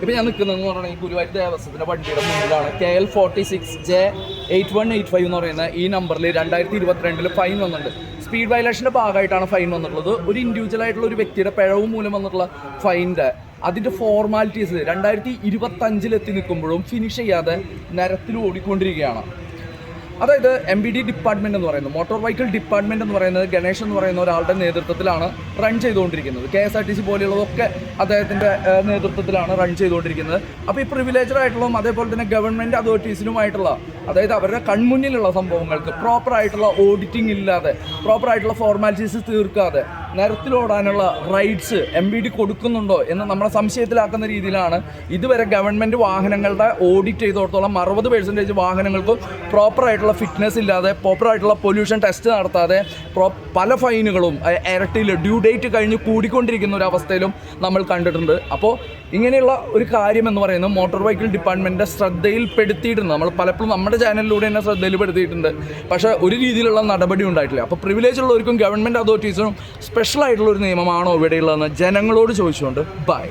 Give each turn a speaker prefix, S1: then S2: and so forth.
S1: ഇപ്പൊ ഞാൻ നിൽക്കുന്നതെന്ന് പറഞ്ഞാൽ ഈ ഗുരുവായൂർ ദേവസ്വത്തിന്റെ വണ്ടിയുടെ മുന്നിലാണ്. K L forty six J eight one eight five എന്ന് പറയുന്ന ഈ നമ്പറിൽ രണ്ടായിരത്തി ഇരുപത്തിരണ്ടിൽ ഫൈൻ വന്നിട്ടുണ്ട്. സ്പീഡ് വയലേഷന്റെ ഭാഗമായിട്ടാണ് ഫൈൻ വന്നിട്ടുള്ളത്. ഒരു ഇൻഡിവിജ്വൽ ആയിട്ടുള്ള ഒരു വ്യക്തിയുടെ പിഴവ് മൂലം വന്നിട്ടുള്ള ഫൈന്റെ അതിന്റെ ഫോർമാലിറ്റീസ് രണ്ടായിരത്തി ഇരുപത്തഞ്ചിലെത്തി നിൽക്കുമ്പോഴും ഫിനിഷ് ചെയ്യാതെ നിരത്തിൽ ഓടിക്കൊണ്ടിരിക്കുകയാണ്. അതായത് എം ബി ഡി ഡിപ്പാർട്ട്മെന്റ് എന്ന് പറയുന്നത് മോട്ടോർ വെഹിക്കിൾ ഡിപ്പാർട്ട്മെന്റ് എന്ന് പറയുന്നത് ഗണേഷ് എന്ന് പറയുന്ന ഒരാളുടെ നേതൃത്വത്തിലാണ് റൺ ചെയ്തുകൊണ്ടിരിക്കുന്നത്. K S R T C പോലെയുള്ളതൊക്കെ അദ്ദേഹത്തിന്റെ നേതൃത്വത്തിലാണ് റൺ ചെയ്തുകൊണ്ടിരിക്കുന്നത്. അപ്പോൾ ഈ പ്രിവിലേജഡ് ആയിട്ടുള്ളതും അതേപോലെ തന്നെ ഗവൺമെന്റ് അതോറിറ്റീസിനുമായിട്ടുള്ള അതായത് അവരുടെ കൺമുന്നിലുള്ള സംഭവങ്ങൾക്ക് പ്രോപ്പർ ആയിട്ടുള്ള ഓഡിറ്റിംഗ് ഇല്ലാതെ പ്രോപ്പർ ആയിട്ടുള്ള ഫോർമാലിറ്റീസ് തീർക്കാതെ നിരത്തിലോടാനുള്ള റൈറ്റ്സ് എം ബി ഡി കൊടുക്കുന്നുണ്ടോ എന്ന് നമ്മളെ സംശയത്തിലാക്കുന്ന രീതിയിലാണ് ഇതുവരെ ഗവൺമെന്റ് വാഹനങ്ങളുടെ ഓഡിറ്റ് ചെയ്തോടത്തോളം അറുപത് പെർസെന്റേജ് വാഹനങ്ങൾക്കും പ്രോപ്പർ ആയിട്ടുള്ള ഫിറ്റ്നസ് ഇല്ലാതെ പ്രോപ്പർ ആയിട്ടുള്ള പൊല്യൂഷൻ ടെസ്റ്റ് നടത്താതെ പല ഫൈനുകളും ഇരട്ടിയിൽ ഡ്യൂ ഡേറ്റ് കഴിഞ്ഞ് കൂടിക്കൊണ്ടിരിക്കുന്ന ഒരു അവസ്ഥയിലും നമ്മൾ കണ്ടിട്ടുണ്ട്. അപ്പോൾ ഇങ്ങനെയുള്ള ഒരു കാര്യം എന്ന് പറയുന്നത് മോട്ടോർ വെഹിക്കിൾ ഡിപ്പാർട്ട്മെന്റിന്റെ ശ്രദ്ധയിൽപ്പെടുത്തിയിട്ടുണ്ട്. നമ്മൾ പലപ്പോഴും നമ്മുടെ ചാനലിലൂടെ തന്നെ ശ്രദ്ധയിൽപ്പെടുത്തിയിട്ടുണ്ട്. പക്ഷേ ഒരു രീതിയിലുള്ള നടപടി ഉണ്ടായിട്ടില്ല. അപ്പോൾ പ്രിവിലേജ് ഉള്ളവർക്കും ഗവൺമെന്റ് അതോറിറ്റീസിനും സ്പെഷ്യൽ ആയിട്ടുള്ള ഒരു നിയമമാണോ ഇവിടെയുള്ളതെന്ന് ജനങ്ങളോട് ചോദിച്ചുകൊണ്ട് ബൈ